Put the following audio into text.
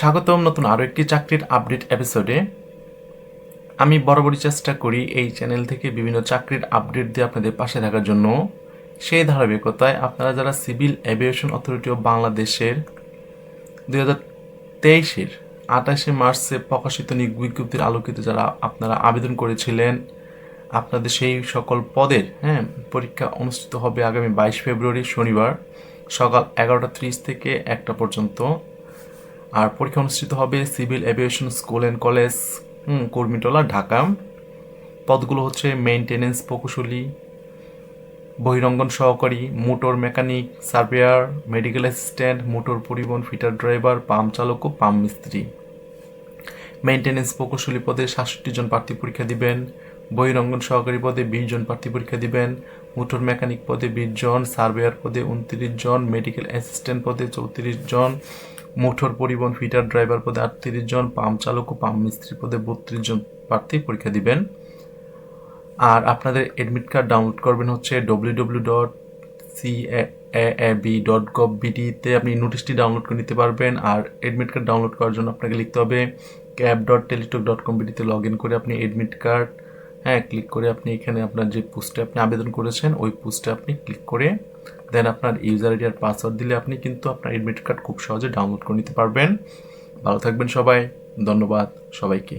স্বাগতম নতুন আরও একটি চাকরির আপডেট এপিসোডে আমি বরাবরই চেষ্টা করি এই চ্যানেল থেকে বিভিন্ন চাকরির আপডেট দিয়ে আপনাদের পাশে থাকার জন্য। সেই ধারাবাহিকতায় আপনারা যারা সিভিল এভিয়েশন অথরিটি অফ বাংলাদেশের দুই হাজার তেইশের আঠাশে মার্চে প্রকাশিত নিয়োগ বিজ্ঞপ্তির আলোকিতে যারা আপনারা আবেদন করেছিলেন, আপনাদের সেই সকল পদের হ্যাঁ পরীক্ষা অনুষ্ঠিত হবে আগামী বাইশ ফেব্রুয়ারি, শনিবার সকাল এগারোটা ত্রিশ থেকে একটা পর্যন্ত। আর পরীক্ষা অনুষ্ঠিত হবে civil aviation school and college Kurmitola, Dhaka. পদগুলো হচ্ছে মেইনটেনেন্স, প্রকৌশলী, বহিরঙ্গন সহকারী, motor mechanic, surveyor, medical assistant, motor পরিবহন, ফিটার ড্রাইভার, পাম্প চালক ও পাম্প মিস্ত্রি। মেইনটেনেন্স প্রকৌশলী পদে সাতষট্টি জন প্রার্থী পরীক্ষা দিবেন, বহিরঙ্গন সহকারী পদে বিশ জন প্রার্থী পরীক্ষা দিবেন, মোটর মেকানিক পদে বিশ জন, সার্ভেয়ার পদে উনত্রিশ জন, মেডিকেল অ্যাসিস্ট্যান্ট পদে চৌত্রিশ জন মোটর পরিবহন ফিটার ড্রাইভার পদে আটত্রিশ জন, পাম্প চালক ও পাম্প মিস্ত্রি পদে বত্রিশ জন প্রার্থী পরীক্ষা দিবেন। আর আপনাদের এডমিট কার্ড ডাউনলোড করবেন হচ্ছে W W dot C A B dot gov বিডিতে আপনি নোটিশটি ডাউনলোড করে নিতে পারবেন। আর অ্যাডমিট কার্ড ডাউনলোড করার জন্য আপনাকে লিখতে হবে cab dot Teletalk dot com বিডিতে log in করে আপনি এডমিট কার্ড হ্যাঁ ক্লিক করে আপনি এখানে আপনার যে পোস্টে আপনি আবেদন করেছেন, ওই পোস্টে আপনি ক্লিক করে দেন আপনার ইউজার আইডি আর পাসওয়ার্ড দিলে আপনি কিন্তু আপনার এডমিট কার্ড খুব সহজে ডাউনলোড করে নিতে পারবেন। ভালো থাকবেন সবাই, ধন্যবাদ সবাইকে।